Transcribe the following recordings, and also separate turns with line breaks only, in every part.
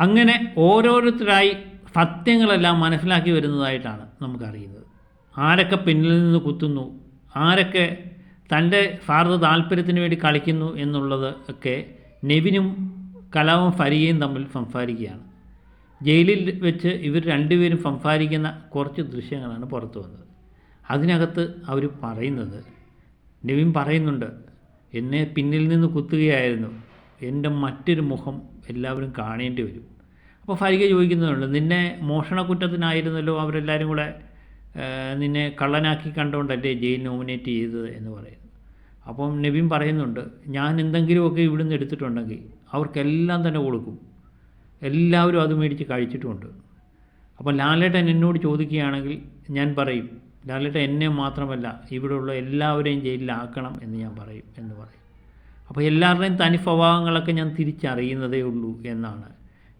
അങ്ങനെ ഓരോരുത്തരായി സത്യങ്ങളെല്ലാം മനസ്സിലാക്കി വരുന്നതായിട്ടാണ് നമുക്കറിയുന്നത്. ആരൊക്കെ പിന്നിൽ നിന്ന് കുത്തുന്നു ആരൊക്കെ തന്റെ സ്വാർത്ഥ താല്പര്യത്തിന് വേണ്ടി കളിക്കുന്നു എന്നുള്ളത് ഒക്കെ നെവിനും കലാവും ഫരികയും തമ്മിൽ സംസാരിക്കുകയാണ്. ജയിലിൽ വെച്ച് ഇവർ രണ്ടുപേരും സംസാരിക്കുന്ന കുറച്ച് ദൃശ്യങ്ങളാണ് പുറത്തു വന്നത്. അതിനകത്ത് അവർ പറയുന്നത് നെവിൻ പറയുന്നുണ്ട് എന്നെ പിന്നിൽ നിന്ന് കുത്തുകയായിരുന്നു. എന്റെ മറ്റൊരു മുഖം എല്ലാവരും കാണേണ്ടി വരും. അപ്പോൾ ഫരിക ചോദിക്കുന്നുണ്ട് നിന്നെ മോഷണക്കുറ്റത്തിനായിരുന്നല്ലോ അവരെല്ലാവരും കൂടെ നിന്നെ കള്ളനാക്കി കണ്ടുകൊണ്ടല്ലേ ജയിൽ നോമിനേറ്റ് ചെയ്തത്? എന്ന് പറയുന്നു. അപ്പം നബീൻ പറയുന്നുണ്ട് ഞാൻ എന്തെങ്കിലുമൊക്കെ ഇവിടുന്ന് എടുത്തിട്ടുണ്ടെങ്കിൽ അവർക്കെല്ലാം തന്നെ കൊടുക്കും. എല്ലാവരും അത് മേടിച്ച് കഴിച്ചിട്ടുമുണ്ട് അപ്പം ലാലേട്ടൻ എന്നോട് ചോദിക്കുകയാണെങ്കിൽ ഞാൻ പറയും ലാലേട്ടൻ എന്നെ മാത്രമല്ല ഇവിടെയുള്ള എല്ലാവരെയും ജയിലിലാക്കണം എന്ന് ഞാൻ പറയും എന്ന് പറയും. അപ്പോൾ എല്ലാവരുടെയും തനിസ്വഭാവങ്ങളൊക്കെ ഞാൻ തിരിച്ചറിയുന്നതേ ഉള്ളൂ എന്നാണ്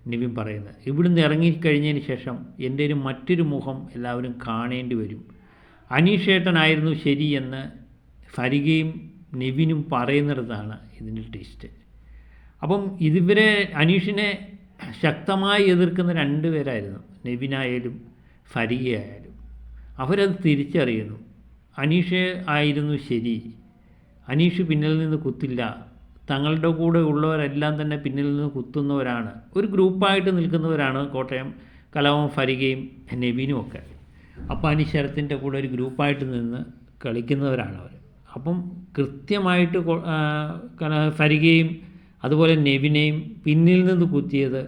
നിവിൻ പറയുന്നത്. ഇവിടുന്ന് ഇറങ്ങിക്കഴിഞ്ഞതിന് ശേഷം എന്റെ ഒരു മറ്റൊരു മുഖം എല്ലാവരും കാണേണ്ടി വരും. അനീഷേട്ടനായിരുന്നു ശരിയെന്ന് ഫരികയും നിവിനും പറയുന്നിടത്താണ് ഇതിന്റെ ടേസ്റ്റ് അപ്പം ഇതിവരെ അനീഷിനെ ശക്തമായി എതിർക്കുന്ന രണ്ടുപേരായിരുന്നു നിവിനായാലും ഫരികയായാലും. അവരത് തിരിച്ചറിയുന്നു. അനീഷ് ആയിരുന്നു ശരി. അനീഷ് പിന്നിൽ നിന്ന് കുത്തില്ല. തങ്ങളുടെ കൂടെ ഉള്ളവരെല്ലാം തന്നെ പിന്നിൽ നിന്ന് കുത്തുന്നവരാണ്. ഒരു ഗ്രൂപ്പായിട്ട് നിൽക്കുന്നവരാണ് കോട്ടയം കലാവും ഫരികയും നബീനും ഒക്കെ. അപ്പോൾ അനീശ്വരത്തിന്റെ കൂടെ ഒരു ഗ്രൂപ്പായിട്ട് നിന്ന് കളിക്കുന്നവരാണ് അവർ അപ്പം കൃത്യമായിട്ട് ഫരികയും അതുപോലെ നെവിനെയും പിന്നിൽ നിന്ന് കുത്തിയത്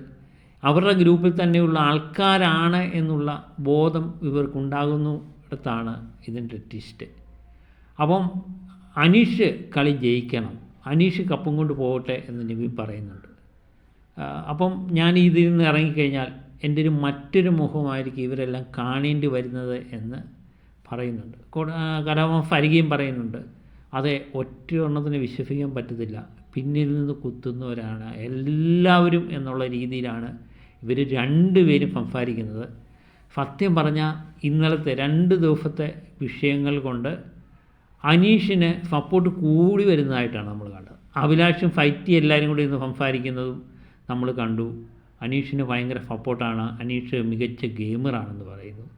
അവരുടെ ഗ്രൂപ്പിൽ തന്നെയുള്ള ആൾക്കാരാണ് എന്നുള്ള ബോധം ഇവർക്കുണ്ടാകുന്നിടത്താണ് ഇതിന്റെ ട്വിസ്റ്റ്. അപ്പം അനീഷ് കളി ജയിക്കണം. അനീഷ് കപ്പും കൊണ്ട് പോകട്ടെ എന്ന് നിവി പറയുന്നുണ്ട്. അപ്പം ഞാൻ ഇതിൽ നിന്ന് ഇറങ്ങിക്കഴിഞ്ഞാൽ എന്റെ ഒരു മറ്റൊരു മുഖമായിരിക്കും ഇവരെല്ലാം കാണേണ്ടി വരുന്നത് എന്ന് പറയുന്നുണ്ട്. കലാമ ഫരികയും പറയുന്നുണ്ട്. അതെ ഒറ്റ എണ്ണത്തിന് വിശ്വസിക്കാൻ പറ്റത്തില്ല. പിന്നിൽ നിന്ന് കുത്തുന്നവരാണ് എല്ലാവരും എന്നുള്ള രീതിയിലാണ് ഇവർ രണ്ടുപേരും സംസാരിക്കുന്നത്. സത്യം പറഞ്ഞാൽ ഇന്നലത്തെ രണ്ട് ദിവസത്തെ വിഷയങ്ങൾ കൊണ്ട് അനീഷിന് സപ്പോർട്ട് കൂടി വരുന്നതായിട്ടാണ് നമ്മൾ കണ്ടത്. അഭിലാഷും ഫൈറ്റി എല്ലാവരും കൂടി ഇന്ന് സംസാരിക്കുന്നതും നമ്മൾ കണ്ടു. അനീഷിന് ഭയങ്കര സപ്പോർട്ടാണ് അനീഷ് മികച്ച ഗെയിമറാണെന്ന് പറയുന്നു.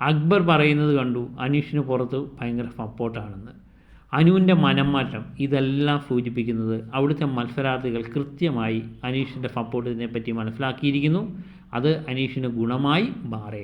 അക്ബർ പറയുന്നത് കണ്ടു. അനീഷിന് പുറത്ത് ഭയങ്കര സപ്പോർട്ടാണെന്ന് അനുവിന്റെ മനംമാറ്റം ഇതെല്ലാം സൂചിപ്പിക്കുന്നത് അവിടുത്തെ മത്സരാർത്ഥികൾ കൃത്യമായി അനീഷിന്റെ സപ്പോർട്ടിനെ പറ്റി മനസ്സിലാക്കിയിരിക്കുന്നു. അത് അനീഷിന് ഗുണമായി മാറി.